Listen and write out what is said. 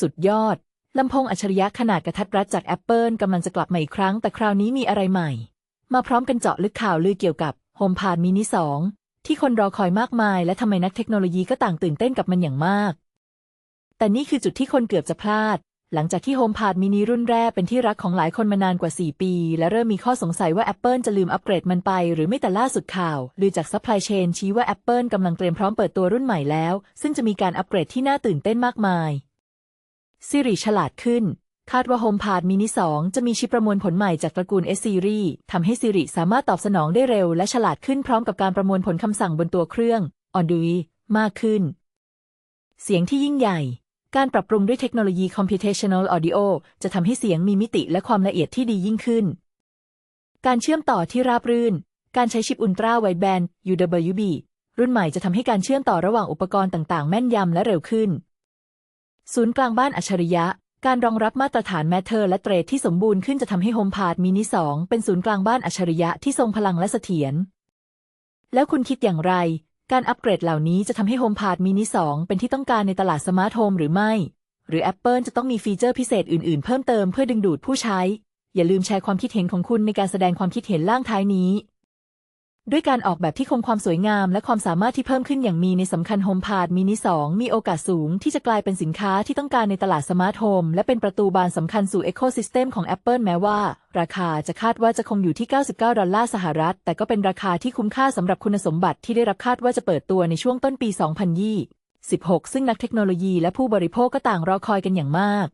สุดยอด ลำโพงอัจฉริยะขนาดกระทัดรัดจาก Apple กำลังจะกลับมาอีกครั้ง แต่คราวนี้มีอะไรใหม่ มาพร้อมกันเจาะลึกข่าวลือเกี่ยวกับ HomePod mini 2 ที่คนรอคอยมากมาย และทำไมนักเทคโนโลยีก็ต่างตื่นเต้นกับมันอย่างมาก แต่นี่คือจุดที่คนเกือบจะพลาด หลังจากที่ HomePod mini รุ่นแรกเป็นที่รักของหลายคนมานานกว่า 4 ปี และเริ่มมีข้อสงสัยว่า Apple จะลืมอัปเกรดมันไป หรือไม่แต่ล่าสุดข่าวลือจาก Supply Chain ชี้ว่า Apple กำลังเตรียมพร้อมเปิดตัวรุ่นใหม่แล้ว ซึ่งจะมีการอัปเกรดที่น่าตื่นเต้นมากมาย Siri ฉลาดขึ้น คาดว่า HomePod mini 2 จะมีชิปประมวลผลใหม่จากตระกูล S Series ทำให้ Siri สามารถตอบสนองได้เร็วและฉลาดขึ้นพร้อมกับการประมวลผลคำสั่งบนตัวเครื่อง Android มากขึ้น เสียงที่ยิ่งใหญ่ การปรับปรุงด้วยเทคโนโลยี Computational Audio จะทำให้เสียงมีมิติและความละเอียดที่ดียิ่งขึ้น การเชื่อมต่อที่ราบรื่น การใช้ชิปอุลตราไวแบน UWB รุ่นใหม่จะทำให้การเชื่อมต่อระหว่างอุปกรณ์ต่าง ๆ แม่นยำและเร็วขึ้น ศูนย์กลางบ้านอัจฉริยะ การรองรับมาตรฐานแมทเทอร์และเตรดที่สมบูรณ์ขึ้นจะทำให้ HomePod mini 2เป็นศูนย์กลางบ้านอัจฉริยะที่ทรงพลังและเสถียร แล้วคุณคิดอย่างไร การอัปเกรดเหล่านี้จะทำให้ HomePod mini 2เป็นที่ต้องการในตลาดสมาร์ทโฮมหรือไม่ หรือ Apple จะต้องมีฟีเจอร์พิเศษอื่นๆ เพิ่มเติมเพื่อดึงดูดผู้ใช้ อย่าลืมแชร์ความคิดเห็นของคุณในการแสดงความคิดเห็นล่างท้ายนี้ ด้วยการออกแบบที่คงความสวยงามและความสามารถที่เพิ่มขึ้นอย่างมีในสำคัญ HomePod mini 2มีโอกาสสูงที่จะกลายเป็นสินค้าที่ต้องการในตลาดสมาร์ทโฮมและเป็นประตูบานสำคัญสู่ Ecosystem ของ Apple แม้ว่า ราคาจะคาดว่าจะคงอยู่ที่ 99 ดอลลาร์สหรัฐ แต่ก็เป็นราคาที่คุ้มค่าสำหรับคุณสมบัติที่ได้รับคาดว่าจะเปิดตัวในช่วงต้นปี 2026ซึ่งนักเทคโนโลยีและผู้บริโภคก็ต่างรอคอยกันอย่างมาก